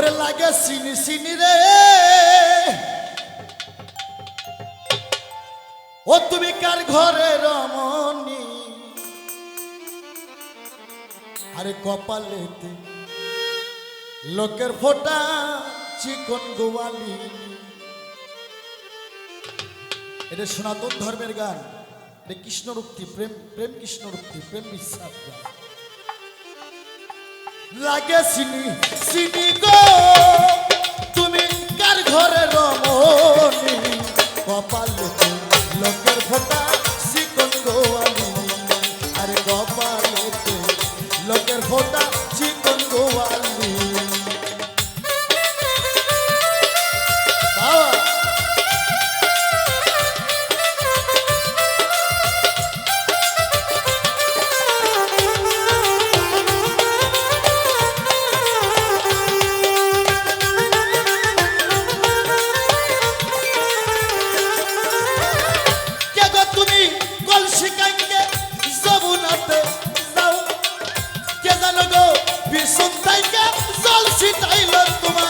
ওরে লাগে সিনি সিনি রে। ও তুমি কার ঘরে রমণী? আরে কপালেতে লোকের ফোটা, চিকন গোয়ালি। এটা সনাতন ধর্মের গান। এটা কৃষ্ণরুক্তি প্রেম প্রেম কৃষ্ণরুক্তি প্রেম বিশ্বাস গান। লাগে সিনি সিনি গো। তুমি কার ঘরে রমণী? কপালেতে তাইকে জল ছিটাইল তোমার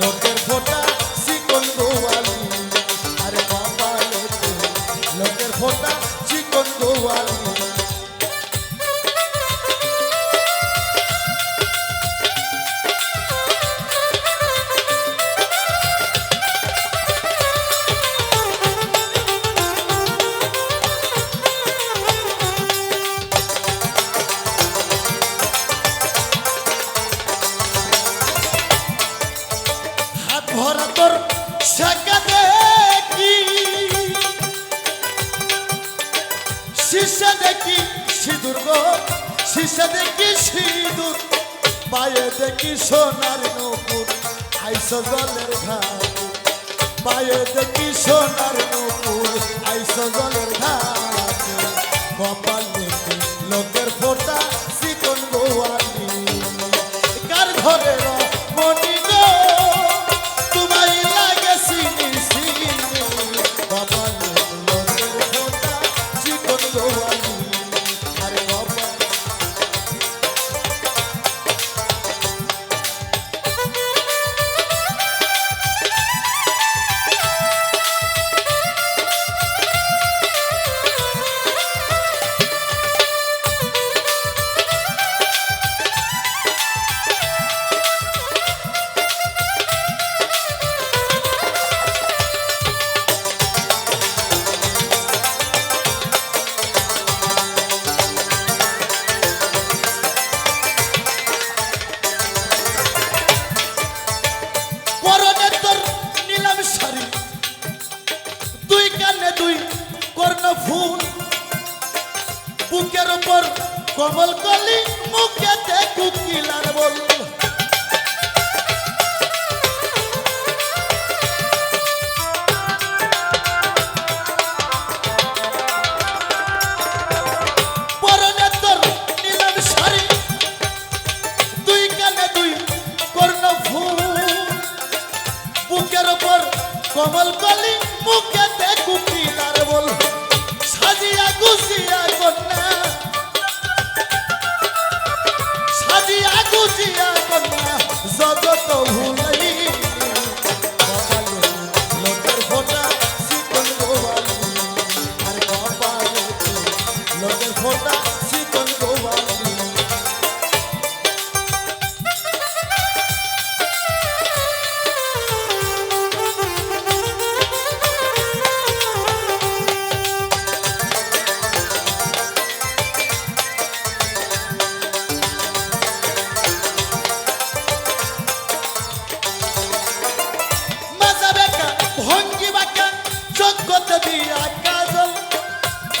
লোকের ফোটা শেখা দেখি। শিষ্যা দেখি সিঁদুর গো শিষ্যা দেখি সিঁদুর। পায়ে দেখি সোনার নপুর, আইস জলের ঘাট পায়ে দেখি সোনার নপুর। উপর কমল কলি মুখেতে কুকিলার বল। কমল কলি মুখেতে কুকিলার বল। সাজিয়া গুছিয়া কন্যা সাজিয়া গুছিয়া কন্যা।